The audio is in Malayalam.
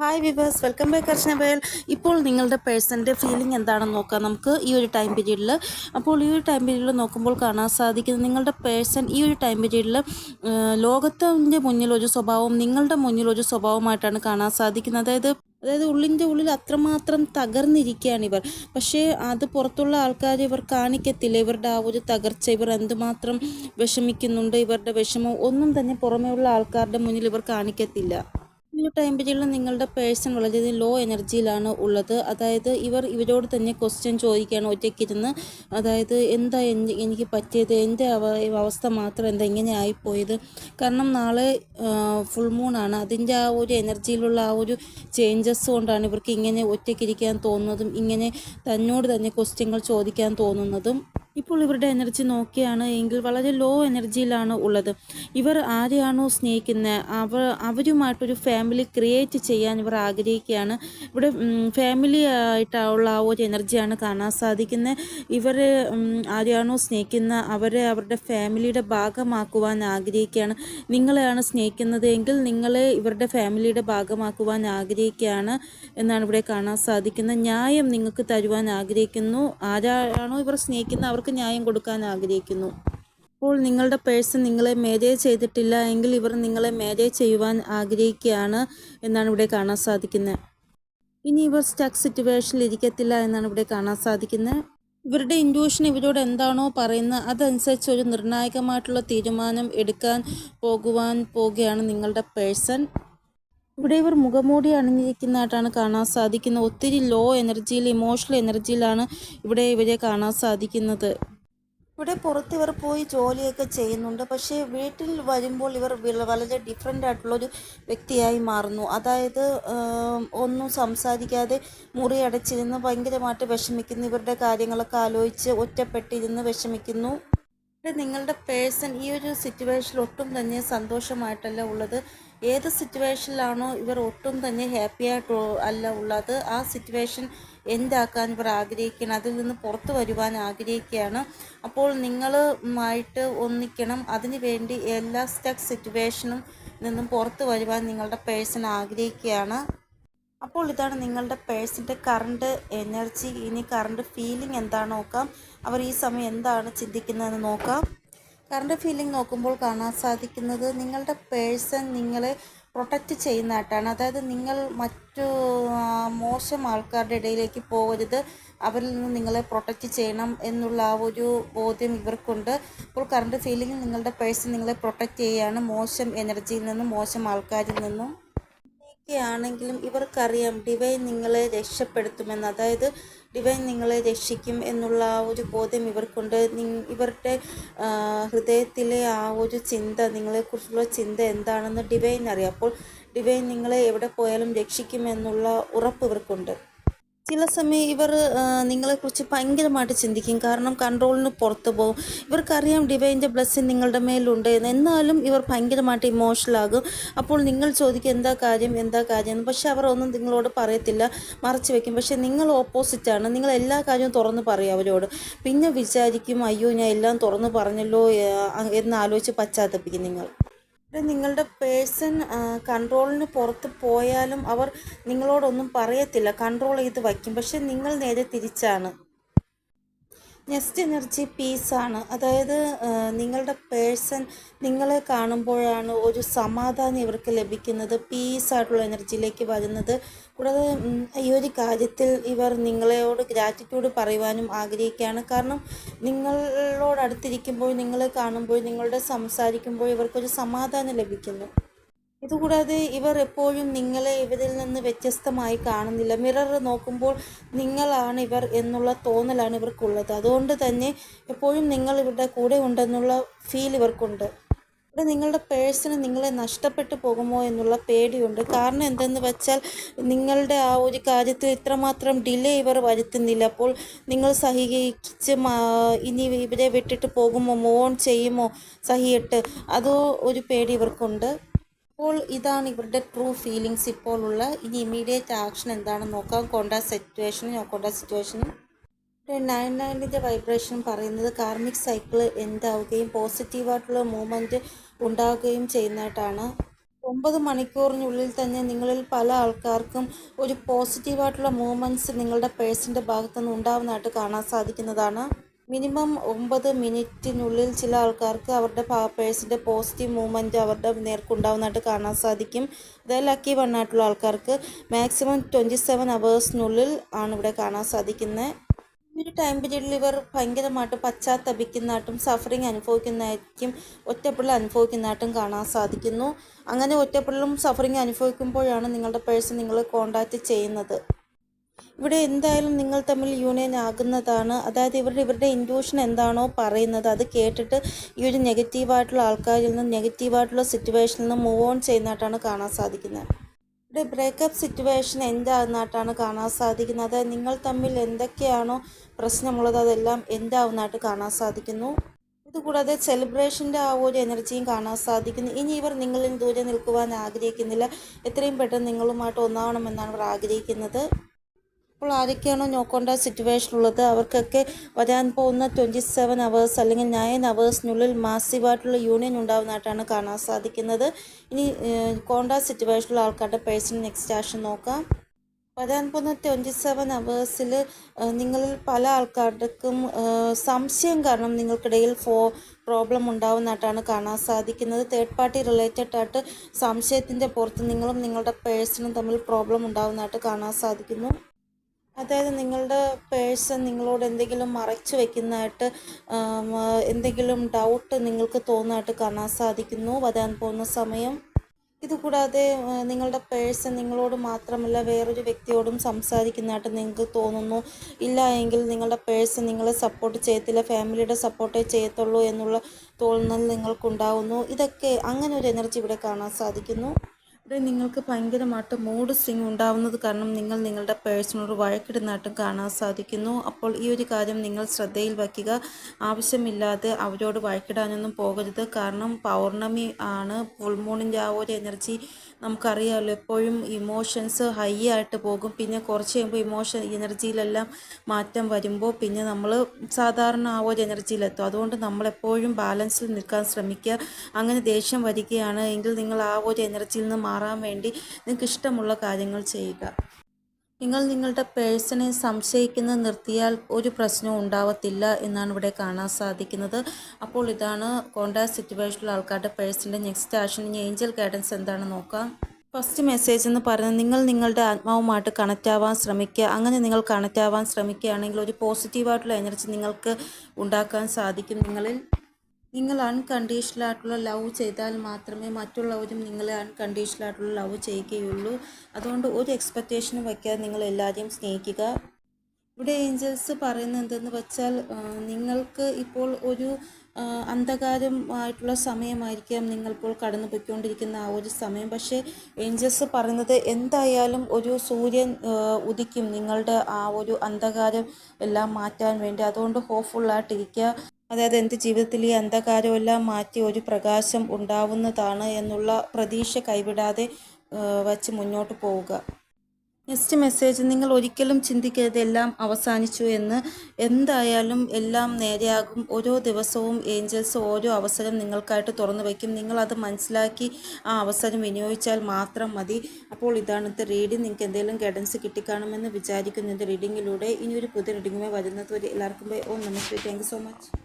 ഹായ് വിവേഴ്സ് വെൽക്കം ബാക്ക് അർച്ചനബേൽ ഇപ്പോൾ നിങ്ങളുടെ പേഴ്സന്റെ ഫീലിംഗ് എന്താണെന്ന് നോക്കാം. നമുക്ക് ഈ ഒരു ടൈം പീരീഡിൽ അപ്പോൾ ഈ ഒരു ടൈം പീരീഡിൽ നോക്കുമ്പോൾ കാണാൻ സാധിക്കുന്നത് നിങ്ങളുടെ പേഴ്സൺ ഈ ഒരു ടൈം പീരീഡിൽ ലോകത്തിന്റെ മുന്നിൽ ഒരു സ്വഭാവം നിങ്ങളുടെ മുന്നിൽ ഒരു സ്വഭാവമായിട്ടാണ് കാണാൻ സാധിക്കുന്നത്. അതായത് അതായത് ഉള്ളിന്റെ ഉള്ളിൽ അത്രമാത്രം തകർന്നിരിക്കുകയാണ് ഇവർ. പക്ഷേ അത് പുറത്തുള്ള ആൾക്കാർ ഇവർ കാണിക്കത്തില്ല. ഇവരുടെ ആ ഒരു തകർച്ച ഇവർ എന്തുമാത്രം വിഷമിക്കുന്നുണ്ട് ഇവരുടെ വിഷമം ഒന്നും തന്നെ പുറമേയുള്ള ആൾക്കാരുടെ മുന്നിൽ ഇവർ കാണിക്കത്തില്ല. ഈ ടൈം പീരീഡിൽ നിങ്ങളുടെ പേഴ്സൺ വളരെയധികം ലോ എനർജിയിലാണ് ഉള്ളത്. അതായത് ഇവർ ഇവരോട് തന്നെ ക്വസ്റ്റ്യൻ ചോദിക്കുകയാണ് ഒറ്റയ്ക്കിരുന്ന് അതായത് എന്താ എനിക്ക് പറ്റിയത്? എന്റെ അവ അവസ്ഥ മാത്രം എന്താ ഇങ്ങനെ ആയിപ്പോയത്? കാരണം നാളെ ഫുൾ ആണ്. അതിന്റെ ആ ഒരു എനർജിയിലുള്ള ആ ഒരു ചേഞ്ചസ് കൊണ്ടാണ് ഇവർക്ക് ഇങ്ങനെ ഒറ്റയ്ക്കിരിക്കാൻ തോന്നുന്നതും ഇങ്ങനെ തന്നോട് തന്നെ ക്വസ്റ്റ്യങ്ങൾ ചോദിക്കാൻ തോന്നുന്നതും. ഇപ്പോൾ ഇവരുടെ എനർജി നോക്കിയാണ് എങ്കിൽ വളരെ ലോ എനർജിയിലാണ് ഉള്ളത്. ഇവർ ആരെയാണോ സ്നേഹിക്കുന്നത് അവർ അവരുമായിട്ടൊരു ഫാമിലി ക്രിയേറ്റ് ചെയ്യാൻ ഇവർ ആഗ്രഹിക്കുകയാണ്. ഇവിടെ ഫാമിലി ആയിട്ടുള്ള ആ ഒരു എനർജിയാണ് കാണാൻ സാധിക്കുന്നത് ഇവർ ആരെയാണോ സ്നേഹിക്കുന്ന? അവരെ അവരുടെ ഫാമിലിയുടെ ഭാഗമാക്കുവാൻ ആഗ്രഹിക്കുകയാണ്. നിങ്ങളെയാണ് സ്നേഹിക്കുന്നത് എങ്കിൽ നിങ്ങളെ ഇവരുടെ ഫാമിലിയുടെ ഭാഗമാക്കുവാൻ ആഗ്രഹിക്കുകയാണ് എന്നാണ് ഇവിടെ കാണാൻ സാധിക്കുന്നത് ന്യായം നിങ്ങൾക്ക് തരുവാൻ ആഗ്രഹിക്കുന്നു. ആരാണോ ഇവർ സ്നേഹിക്കുന്നത് അവർക്ക് ന്യായം കൊടുക്കാൻ ആഗ്രഹിക്കുന്നു. അപ്പോൾ നിങ്ങളുടെ പേഴ്സൺ നിങ്ങളെ മാരേജ് ചെയ്തിട്ടില്ല എങ്കിൽ ഇവർ നിങ്ങളെ മാരേജ് ചെയ്യുവാൻ ആഗ്രഹിക്കുകയാണ് എന്നാണ് ഇവിടെ കാണാൻ സാധിക്കുന്നത്. ഇനി ഇവർ സ്റ്റക്ക് സിറ്റുവേഷനിൽ ഇരിക്കത്തില്ല എന്നാണ് ഇവിടെ കാണാൻ സാധിക്കുന്നത്. ഇവരുടെ ഇൻഡ്യൂഷൻ ഇവരോട് എന്താണോ പറയുന്നത് അതനുസരിച്ച് ഒരു നിർണായകമായിട്ടുള്ള തീരുമാനം എടുക്കാൻ പോകുവാൻ പോവുകയാണ് നിങ്ങളുടെ പേഴ്സൺ. ഇവിടെ ഇവർ മുഖമൂടി അണിഞ്ഞിരിക്കുന്നതായിട്ടാണ് കാണാൻ സാധിക്കുന്നത്. ഒത്തിരി ലോ എനർജിയിൽ ഇമോഷണൽ എനർജിയിലാണ് ഇവിടെ ഇവരെ കാണാൻ സാധിക്കുന്നത്. ഇവിടെ പുറത്ത് ഇവർ പോയി ജോലിയൊക്കെ ചെയ്യുന്നുണ്ട്. പക്ഷേ വീട്ടിൽ വരുമ്പോൾ ഇവർ വളരെ ഡിഫറെന്റ് ആയിട്ടുള്ളൊരു വ്യക്തിയായി മാറുന്നു. അതായത് ഒന്നും സംസാരിക്കാതെ മുറി അടച്ചിരുന്ന് ഭയങ്കരമായിട്ട് വിഷമിക്കുന്നു. ഇവരുടെ കാര്യങ്ങളൊക്കെ ആലോചിച്ച് ഒറ്റപ്പെട്ടിരുന്ന് വിഷമിക്കുന്നു. നിങ്ങളുടെ പേഴ്സൺ ഈ ഒരു സിറ്റുവേഷനിൽ ഒട്ടും തന്നെ സന്തോഷമായിട്ടല്ല ഉള്ളത്. ഏത് സിറ്റുവേഷനിലാണോ ഇവർ ഒട്ടും തന്നെ ഹാപ്പി ആയിട്ട് അല്ല ഉള്ളത്. ആ സിറ്റുവേഷൻ എന്താക്കാൻ ഇവർ ആഗ്രഹിക്കണം അതിൽ നിന്ന് പുറത്തു വരുവാൻ ആഗ്രഹിക്കുകയാണ്. അപ്പോൾ നിങ്ങളുമായിട്ട് ഒന്നിക്കണം. അതിനു വേണ്ടി എല്ലാ സ്റ്റക്ക് സിറ്റുവേഷനും നിന്നും പുറത്തു വരുവാൻ നിങ്ങളുടെ പേഴ്സൺ ആഗ്രഹിക്കുകയാണ്. അപ്പോൾ ഇതാണ് നിങ്ങളുടെ പേഴ്സിന്റെ കറണ്ട് എനർജി ഇനി കറണ്ട് ഫീലിംഗ് എന്താണ് നോക്കാം. അവർ ഈ സമയം എന്താണ് ചിന്തിക്കുന്നതെന്ന് നോക്കാം. കറണ്ട് ഫീലിംഗ് നോക്കുമ്പോൾ കാണാൻ സാധിക്കുന്നത് നിങ്ങളുടെ പേഴ്സൺ നിങ്ങളെ പ്രൊട്ടക്റ്റ് ചെയ്യുന്നതായിട്ടാണ്. അതായത് നിങ്ങൾ മറ്റു മോശം ആൾക്കാരുടെ ഇടയിലേക്ക് പോകരുത്. അവരിൽ നിന്ന് നിങ്ങളെ പ്രൊട്ടക്റ്റ് ചെയ്യണം എന്നുള്ള ആ ഒരു ബോധ്യം ഇവർക്കുണ്ട്. അപ്പോൾ കറണ്ട് ഫീലിംഗ് നിങ്ങളുടെ പേഴ്സൺ നിങ്ങളെ പ്രൊട്ടക്റ്റ് ചെയ്യുകയാണ് മോശം എനർജിയിൽ നിന്നും മോശം ആൾക്കാരിൽ നിന്നും. ആണെങ്കിലും ഇവർക്കറിയാം ഡിവൈൻ നിങ്ങളെ രക്ഷപ്പെടുത്തുമെന്ന്. അതായത് ഡിവൈൻ നിങ്ങളെ രക്ഷിക്കും എന്നുള്ള ആ ഒരു ബോധ്യം ഇവർക്കുണ്ട്. ഇവരുടെ ഹൃദയത്തിലെ ആ ഒരു ചിന്ത നിങ്ങളെക്കുറിച്ചുള്ള ചിന്ത എന്താണെന്ന് ഡിവൈൻ അറിയാം. അപ്പോൾ ഡിവൈൻ നിങ്ങളെ എവിടെ പോയാലും രക്ഷിക്കുമെന്നുള്ള ഉറപ്പ് ഇവർക്കുണ്ട്. ചില സമയം ഇവർ നിങ്ങളെ നിങ്ങളെക്കുറിച്ച് ഭയങ്കരമായിട്ട് ചിന്തിക്കും. കാരണം കൺട്രോളിന് പുറത്ത് പോകും. ഇവർക്കറിയാം ഡിവൈന്റെ ബ്ലെസ്സിങ് നിങ്ങളുടെ മേലുണ്ട് എന്ന് എന്നാലും ഇവർ ഭയങ്കരമായിട്ട് ഇമോഷണൽ ആകും. അപ്പോൾ നിങ്ങൾ ചോദിക്കും എന്താ കാര്യം? എന്താ കാര്യം? എന്ന്. പക്ഷെ അവർ ഒന്നും നിങ്ങളോട് പറയത്തില്ല. മറച്ചു വെക്കും. പക്ഷെ നിങ്ങൾ ഓപ്പോസിറ്റാണ് നിങ്ങൾ എല്ലാ കാര്യവും തുറന്ന് പറയും അവരോട്. പിന്നെ വിചാരിക്കും അയ്യോ ഞാൻ എല്ലാം തുറന്ന് പറഞ്ഞല്ലോ എന്നാലോചിച്ച് പശ്ചാത്തപിക്കും നിങ്ങൾ. ഇവിടെ നിങ്ങളുടെ പേഴ്സൺ കൺട്രോളിന് പുറത്ത് പോയാലും അവർ നിങ്ങളോടൊന്നും പറയത്തില്ല. കൺട്രോൾ ചെയ്ത് വയ്ക്കും. പക്ഷെ നിങ്ങൾ നേരെ തിരിച്ചാണ്. നെക്സ്റ്റ് എനർജി പീസാണ്. അതായത് നിങ്ങളുടെ പേഴ്സൺ നിങ്ങളെ കാണുമ്പോഴാണ് ഒരു സമാധാനം ഇവർക്ക് ലഭിക്കുന്നത് പീസായിട്ടുള്ള എനർജിയിലേക്ക് വരുന്നത്. കൂടാതെ ഈ ഒരു കാര്യത്തിൽ ഇവർ നിങ്ങളോട് ഗ്രാറ്റിറ്റ്യൂഡ് പറയുവാനും ആഗ്രഹിക്കുകയാണ്. കാരണം നിങ്ങളോട് അടുത്തിരിക്കുമ്പോൾ നിങ്ങളെ കാണുമ്പോൾ നിങ്ങളുടെ സംസാരിക്കുമ്പോൾ ഇവർക്കൊരു സമാധാനം ലഭിക്കുന്നു. ഇതുകൂടാതെ ഇവർ എപ്പോഴും നിങ്ങളെ ഇവരിൽ നിന്ന് വ്യത്യസ്തമായി കാണുന്നില്ല. മിറർ നോക്കുമ്പോൾ നിങ്ങളാണ് ഇവർ എന്നുള്ള തോന്നലാണ് ഇവർക്കുള്ളത്. അതുകൊണ്ട് തന്നെ എപ്പോഴും നിങ്ങൾ ഇവരുടെ കൂടെ ഉണ്ടെന്നുള്ള ഫീൽ ഇവർക്കുണ്ട്. ഇവിടെ നിങ്ങളുടെ പേഴ്സണ് നിങ്ങളെ നഷ്ടപ്പെട്ടു പോകുമോ എന്നുള്ള പേടിയുണ്ട്. കാരണം എന്തെന്ന് വെച്ചാൽ നിങ്ങളുടെ ആ ഒരു കാര്യത്തിൽ ഇത്രമാത്രം ഡിലേ ഇവർ വരുത്തുന്നില്ല. അപ്പോൾ നിങ്ങൾ സഹിച്ച് ഇനി ഇവരെ വിട്ടിട്ട് പോകുമോ? മോൺ ചെയ്യുമോ? സഹിയിട്ട്. അതോ ഒരു പേടി ഇവർക്കുണ്ട്. അപ്പോൾ ഇതാണ് ഇവരുടെ ട്രൂ ഫീലിങ്സ് ഇപ്പോൾ ഉള്ള ഇനി ഇമ്മീഡിയറ്റ് ആക്ഷൻ എന്താണെന്ന് നോക്കാം. കൊണ്ട സിറ്റുവേഷൻ കൊണ്ട സിറ്റുവേഷൻ നയൻ നയനിന്റെ വൈബ്രേഷൻ പറയുന്നത് കാർമിക് സൈക്കിൾ എന്താവുകയും പോസിറ്റീവായിട്ടുള്ള മൂവ്മെന്റ് ഉണ്ടാവുകയും ചെയ്യുന്നതായിട്ടാണ്. ഒമ്പത് മണിക്കൂറിനുള്ളിൽ തന്നെ നിങ്ങളിൽ പല ആൾക്കാർക്കും ഒരു പോസിറ്റീവായിട്ടുള്ള മൂവ്മെന്റ്സ് നിങ്ങളുടെ പേഴ്സന്റെ ഭാഗത്തുനിന്ന് ഉണ്ടാവുന്നതായിട്ട് കാണാൻ സാധിക്കുന്നതാണ്. മിനിമം ഒമ്പത് മിനിറ്റിനുള്ളിൽ ചില ആൾക്കാർക്ക് അവരുടെ പേഴ്സിന്റെ പോസിറ്റീവ് മൂവ്മെന്റ് അവരുടെ നേർക്കുണ്ടാവുന്നതായിട്ട് കാണാൻ സാധിക്കും. അതായത് ലക്കി വണ്ണായിട്ടുള്ള ആൾക്കാർക്ക് മാക്സിമം ട്വന്റി സെവൻ അവേഴ്സിനുള്ളിൽ ആണ് ഇവിടെ കാണാൻ സാധിക്കുന്നത് ഈ ഒരു ടൈം പീരീഡിൽ ഇവർ ഭയങ്കരമായിട്ട് പശ്ചാത്തപിക്കുന്നതായിട്ടും സഫറിങ് അനുഭവിക്കുന്നതായിരിക്കും ഒറ്റപ്പെടൽ അനുഭവിക്കുന്നതായിട്ടും കാണാൻ സാധിക്കുന്നു. അങ്ങനെ ഒറ്റപ്പെടലും സഫറിങ് അനുഭവിക്കുമ്പോഴാണ് നിങ്ങളുടെ പേഴ്സൺ നിങ്ങളെ കോണ്ടാക്റ്റ് ചെയ്യുന്നത്. ഇവിടെ എന്തായാലും നിങ്ങൾ തമ്മിൽ യൂണിയൻ ആകുന്നതാണ്. അതായത് ഇവരുടെ ഇവരുടെ ഇൻഡ്യൂഷൻ എന്താണോ പറയുന്നത് അത് കേട്ടിട്ട് ഈ ഒരു നെഗറ്റീവായിട്ടുള്ള ആൾക്കാരിൽ നിന്നും നെഗറ്റീവായിട്ടുള്ള സിറ്റുവേഷനിൽ നിന്നും മൂവ് ഓൺ ചെയ്യുന്നതായിട്ടാണ് കാണാൻ സാധിക്കുന്നത്. ഇവിടെ ബ്രേക്കപ്പ് സിറ്റുവേഷൻ എന്താകുന്നതായിട്ടാണ് കാണാൻ സാധിക്കുന്നത്. നിങ്ങൾ തമ്മിൽ എന്തൊക്കെയാണോ പ്രശ്നമുള്ളത് അതെല്ലാം എന്താവുന്നതായിട്ട് കാണാൻ സാധിക്കുന്നു. ഇതുകൂടാതെ സെലിബ്രേഷന്റെ ആ ഒരു എനർജിയും കാണാൻ സാധിക്കുന്നു. ഇനി ഇവർ നിങ്ങളിൽ ദൂരെ നിൽക്കുവാൻ ആഗ്രഹിക്കുന്നില്ല. എത്രയും പെട്ടെന്ന് നിങ്ങളുമായിട്ട് ഒന്നാവണമെന്നാണ് ഇവർ ആഗ്രഹിക്കുന്നത്. അപ്പോൾ ആരൊക്കെയാണോ നോക്കേണ്ട സിറ്റുവേഷൻ ഉള്ളത്? അവർക്കൊക്കെ വരാൻ പോകുന്ന ട്വന്റി സെവൻ അവേഴ്സ് അല്ലെങ്കിൽ നയൻ അവേഴ്സിനുള്ളിൽ മാസീവായിട്ടുള്ള യൂണിയൻ ഉണ്ടാകുന്നതായിട്ടാണ് കാണാൻ സാധിക്കുന്നത്. ഇനി കോണ്ടാ സിറ്റുവേഷനിലുള്ള ആൾക്കാരുടെ പേഴ്സണൽ നെക്സ്റ്റ് ആക്ഷൻ നോക്കാം. വരാൻ പോകുന്ന ട്വന്റി സെവൻ അവേഴ്സിൽ നിങ്ങളിൽ പല ആൾക്കാർക്കും സംശയം കാരണം നിങ്ങൾക്കിടയിൽ ഫോ പ്രോബ്ലം ഉണ്ടാവുന്നതായിട്ടാണ് കാണാൻ സാധിക്കുന്നത്. തേർഡ് പാർട്ടി റിലേറ്റഡ് ആയിട്ട് സംശയത്തിന്റെ പുറത്ത് നിങ്ങളും നിങ്ങളുടെ പേഴ്സണും തമ്മിൽ പ്രോബ്ലം ഉണ്ടാവുന്നതായിട്ട് കാണാൻ സാധിക്കുന്നു. അതായത് നിങ്ങളുടെ പേഴ്സൺ നിങ്ങളോട് എന്തെങ്കിലും മറച്ചു വെക്കുന്നതായിട്ട് എന്തെങ്കിലും ഡൗട്ട് നിങ്ങൾക്ക് തോന്നായിട്ട് കാണാൻ സാധിക്കുന്നു വരാൻ പോകുന്ന സമയം. ഇതുകൂടാതെ നിങ്ങളുടെ പേഴ്സൺ നിങ്ങളോട് മാത്രമല്ല വേറൊരു വ്യക്തിയോടും സംസാരിക്കുന്നതായിട്ട് നിങ്ങൾക്ക് തോന്നുന്നു. ഇല്ല എങ്കിൽ നിങ്ങളുടെ പേഴ്സൺ നിങ്ങളെ സപ്പോർട്ട് ചെയ്യത്തില്ല ഫാമിലിയുടെ സപ്പോർട്ടേ ചെയ്യത്തുള്ളൂ എന്നുള്ള തോന്നൽ നിങ്ങൾക്കുണ്ടാകുന്നു ഇതൊക്കെ അങ്ങനെ ഒരു എനർജി ഇവിടെ കാണാൻ സാധിക്കുന്നു. ഇവിടെ നിങ്ങൾക്ക് ഭയങ്കരമായിട്ട് മൂഡ് സ്വിങ് ഉണ്ടാവുന്നത് കാരണം നിങ്ങൾ നിങ്ങളുടെ പേഴ്സണോട് വഴക്കിടുന്നതായിട്ടും കാണാൻ സാധിക്കുന്നു. അപ്പോൾ ഈ ഒരു കാര്യം നിങ്ങൾ ശ്രദ്ധയിൽ വയ്ക്കുക. ആവശ്യമില്ലാതെ അവരോട് വഴക്കിടാനൊന്നും പോകരുത്. കാരണം പൗർണമി ആണ് ഫുൾ മൂണിന്റെ ആ ഒരു എനർജി നമുക്കറിയാമല്ലോ എപ്പോഴും ഇമോഷൻസ് ഹൈ ആയിട്ട് പോകും. പിന്നെ കുറച്ച് കഴിയുമ്പോൾ ഇമോഷൻ എനർജിയിലെല്ലാം മാറ്റം വരുമ്പോൾ പിന്നെ നമ്മൾ സാധാരണ ആ ഒരു എനർജിയിലെത്തും അതുകൊണ്ട് നമ്മളെപ്പോഴും ബാലൻസിൽ നിൽക്കാൻ ശ്രമിക്കുക. അങ്ങനെ ദേഷ്യം വരികയാണ് എങ്കിൽ നിങ്ങൾ ആ ഒരു എനർജിയിൽ നിന്ന് മാറാൻ വേണ്ടി നിങ്ങൾക്ക് ഇഷ്ടമുള്ള കാര്യങ്ങൾ ചെയ്യുക. നിങ്ങൾ നിങ്ങളുടെ പേഴ്സണെ സംശയിക്കുന്നത് നിർത്തിയാൽ ഒരു പ്രശ്നവും ഉണ്ടാവത്തില്ല എന്നാണ് ഇവിടെ കാണാൻ സാധിക്കുന്നത്. അപ്പോൾ ഇതാണ് കോണ്ടാക്ട് സിറ്റുവേഷനിലുള്ള ആൾക്കാരുടെ പേഴ്സണിന്റെ നെക്സ്റ്റ് ആക്ഷൻ. ഇനി ഏഞ്ചൽ ഗൈഡൻസ് എന്താണെന്ന് നോക്കാം. ഫസ്റ്റ് മെസ്സേജ് എന്ന് പറയുന്നത് നിങ്ങൾ നിങ്ങളുടെ ആത്മാവുമായിട്ട് കണക്റ്റ് ആവാൻ ശ്രമിക്കുക. അങ്ങനെ നിങ്ങൾ കണക്റ്റ് ആവാൻ ശ്രമിക്കുകയാണെങ്കിൽ ഒരു പോസിറ്റീവായിട്ടുള്ള എനർജി നിങ്ങൾക്ക് ഉണ്ടാക്കാൻ സാധിക്കും നിങ്ങളിൽ. നിങ്ങൾ അൺകണ്ടീഷണൽ ആയിട്ടുള്ള ലവ് ചെയ്താൽ മാത്രമേ മറ്റുള്ളവരും നിങ്ങളെ അൺകണ്ടീഷണൽ ആയിട്ടുള്ള ലവ് ചെയ്യുകയുള്ളൂ. അതുകൊണ്ട് ഒരു എക്സ്പെക്റ്റേഷനും വയ്ക്കാതെ നിങ്ങൾ എല്ലാവരെയും സ്നേഹിക്കുക. ഇവിടെ ഏഞ്ചൽസ് പറയുന്നത് എന്തെന്ന് വെച്ചാൽ നിങ്ങൾക്ക് ഇപ്പോൾ ഒരു അന്ധകാരമായിട്ടുള്ള സമയമായിരിക്കാം നിങ്ങളിപ്പോൾ കടന്നു പോയിക്കൊണ്ടിരിക്കുന്ന ആ ഒരു സമയം. പക്ഷേ ഏഞ്ചൽസ് പറയുന്നത് എന്തായാലും ഒരു സൂര്യൻ ഉദിക്കും നിങ്ങളുടെ ആ ഒരു അന്ധകാരം എല്ലാം മാറ്റാൻ വേണ്ടി. അതുകൊണ്ട് ഹോപ്പ്ഫുള്ളായിട്ടിരിക്കുക അതായത് എന്റെ ജീവിതത്തിൽ ഈ അന്ധകാരമെല്ലാം മാറ്റി ഒരു പ്രകാശം ഉണ്ടാവുന്നതാണ് എന്നുള്ള പ്രതീക്ഷ കൈവിടാതെ വച്ച് മുന്നോട്ട് പോവുക. നെക്സ്റ്റ് മെസ്സേജ് നിങ്ങൾ ഒരിക്കലും ചിന്തിക്കരുത് എല്ലാം അവസാനിച്ചു എന്ന്. എന്തായാലും എല്ലാം നേരെയാകും. ഓരോ ദിവസവും ഏഞ്ചൽസ് ഓരോ അവസരം നിങ്ങൾക്കായിട്ട് തുറന്നു വയ്ക്കും. നിങ്ങളത് മനസ്സിലാക്കി ആ അവസരം വിനിയോഗിച്ചാൽ മാത്രം മതി. അപ്പോൾ ഇതാണത്തെ റീഡിങ്. നിങ്ങൾക്ക് എന്തെങ്കിലും ഗൈഡൻസ് കിട്ടിക്കാണുമെന്ന് വിചാരിക്കുന്നു. റീഡിങ്ങിലൂടെ ഇനി ഒരു പുതിയ റീഡിങ്ങുമായി വരുന്നത് വരെ എല്ലാവർക്കും ഓ നമസ്തേ താങ്ക് സോ മച്ച്.